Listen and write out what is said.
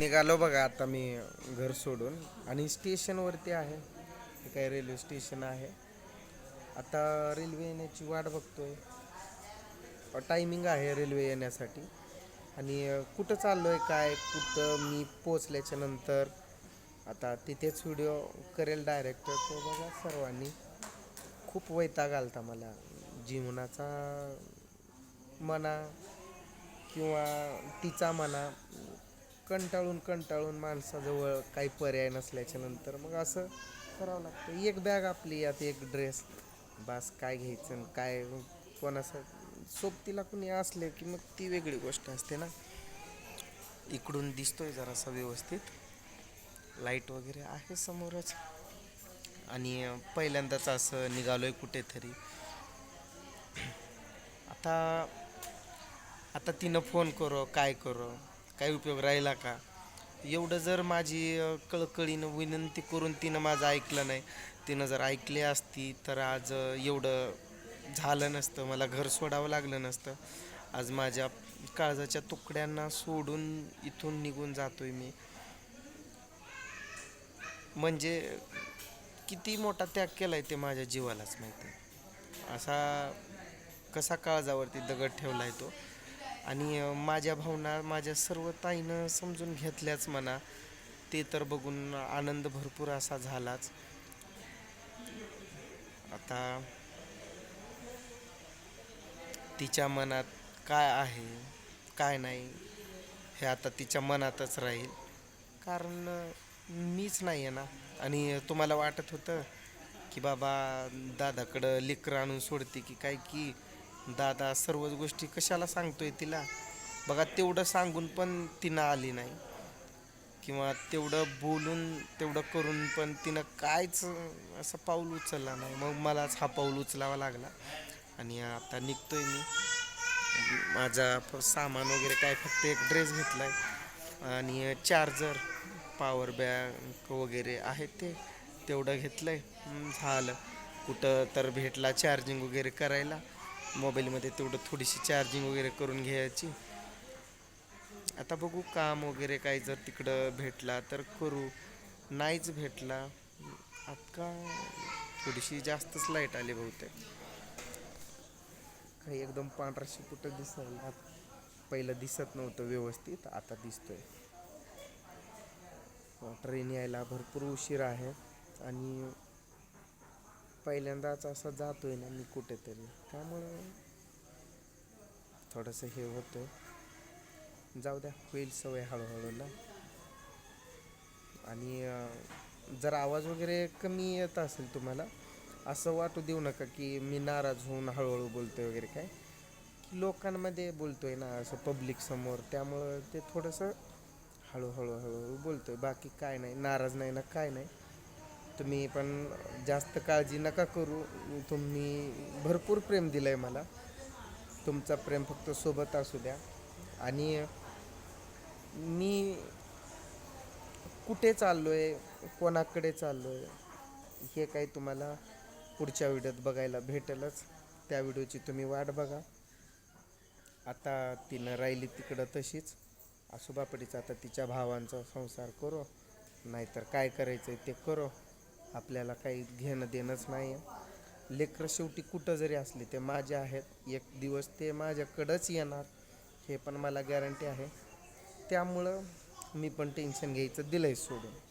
निघालो बघा आता मी घर सोडून. आणि स्टेशनवरती आहे. हे काय रेल्वे स्टेशन आहे. आता रेल्वे येण्याची वाट बघतोय. टायमिंग आहे रेल्वे येण्यासाठी. आणि कुठं चाललो आहे काय कुठं मी पोचल्याच्या नंतर. आता तिथेच व्हिडिओ करेल डायरेक्टर तो बघा सर्वांनी. खूप वैताग आलता मला. जीवनाचा म्हणा किंवा तिचा म्हणा. कंटाळून कंटाळून माणसाजवळ काही पर्याय नसल्याच्या नंतर मग असं करावं लागतं. एक बॅग आपली यात एक ड्रेस बास काय घ्यायचं काय कोणाचं? सोबतीला कुणी असले की मग ती वेगळी गोष्ट असते ना. इकडून दिसतोय जरासा व्यवस्थित. लाइट वगैरे आहे समोरच. आणि पहिल्यांदाच असं निघालोय कुठेतरी. आता आता तिनं फोन करो काय करो? काही उपयोग राहिला का? एवढं जर माझी कळकळीनं विनंती करून तिनं माझं ऐकलं नाही. तिनं जर ऐकली असती तर आज एवढं झालं नसतं. मला घर सोडावं लागलं नसतं. आज माझ्या काळजाच्या तुकड्यांना सोडून इथून निघून जातोय मी. म्हणजे किती मोठा त्याग केलाय ते माझ्या जीवालाच माहिती असा कसा काळजावरती दगड ठेवलाय तो? आणि माझ्या भावना माझ्या सर्व ताईनं समजून घेतल्याच म्हणा ते तर बघून आनंद भरपूर असा झालाच. आता तिच्या मनात काय आहे काय नाही हे आता तिच्या मनातच राहील. कारण मीच नाही आहे ना. आणि तुम्हाला वाटत होतं की बाबा दादाकडं लेकरं आणून सोडते की काय की दादा सर्वच गोष्टी कशाला सांगतोय तिला? बघा तेवढं सांगून पण तिनं आली नाही. किंवा तेवढं बोलून तेवढं करून पण तिनं कायच असं पाऊल उचलला नाही. मग मलाच हा पाऊल उचलावा लागला. आणि आता निघतोय मी. माझा सामान वगैरे काय फक्त एक ड्रेस घेतला आहे आणि चार्जर पॉवर बँक वगैरे आहे ते तेवढं घेतलं आहे झालं. कुठं तर भेटला चार्जिंग वगैरे करायला. मोबाईलमध्ये तेवढं थोडीशी चार्जिंग वगैरे करून घ्यायची. आता बघू काम वगैरे काही जर तिकडं भेटला तर करू. नाहीच भेटला आता थोडीशी जास्तच लाइट आली बहुतेक. काही एकदम पांढराशी कुठं दिसायला पहिलं दिसत नव्हतं व्यवस्थित आता दिसतोय. ट्रेन यायला भरपूर उशीर आहे आणि पहिल्यांदाच असं जातोय ना मी कुठेतरी. त्यामुळं थोडंसं हे होतं जाऊ द्या होईल सवय हळूहळू ना. आणि जर आवाज वगैरे कमी येत असेल तुम्हाला असं वाटू देऊ नका की मी नाराज होऊन हळूहळू बोलतोय वगैरे काय. की लोकांमध्ये बोलतोय ना असं पब्लिक समोर त्यामुळं ते थोडंसं हळूहळू हळूहळू बोलतोय. बाकी काय नाही नाराज नाही ना काय नाही. तुम्ही पण जास्त काळजी नका करू. तुम्ही भरपूर प्रेम दिलं आहे मला. तुमचा प्रेम फक्त सोबत असू द्या. आणि मी कुठे चाललो आहे कोणाकडे चाललो आहे हे काही तुम्हाला पुढच्या व्हिडिओत बघायला भेटेलच. त्या व्हिडिओची तुम्ही वाट बघा. आता तिनं राहिली तिकडं तशीच. आसोबापडीच आता तिच्या भावांचा संसार करो. नाहीतर काय करायचं आहे ते करो. आपल्याला काही घेणं देणंच नाही आहे. लेकरं शेवटी कुठं जरी असले ते माझे आहेत. एक दिवस ते माझ्याकडंच येणार हे पण मला गॅरंटी आहे. त्यामुळं मी पण टेन्शन घ्यायचं दिलंय सोडून.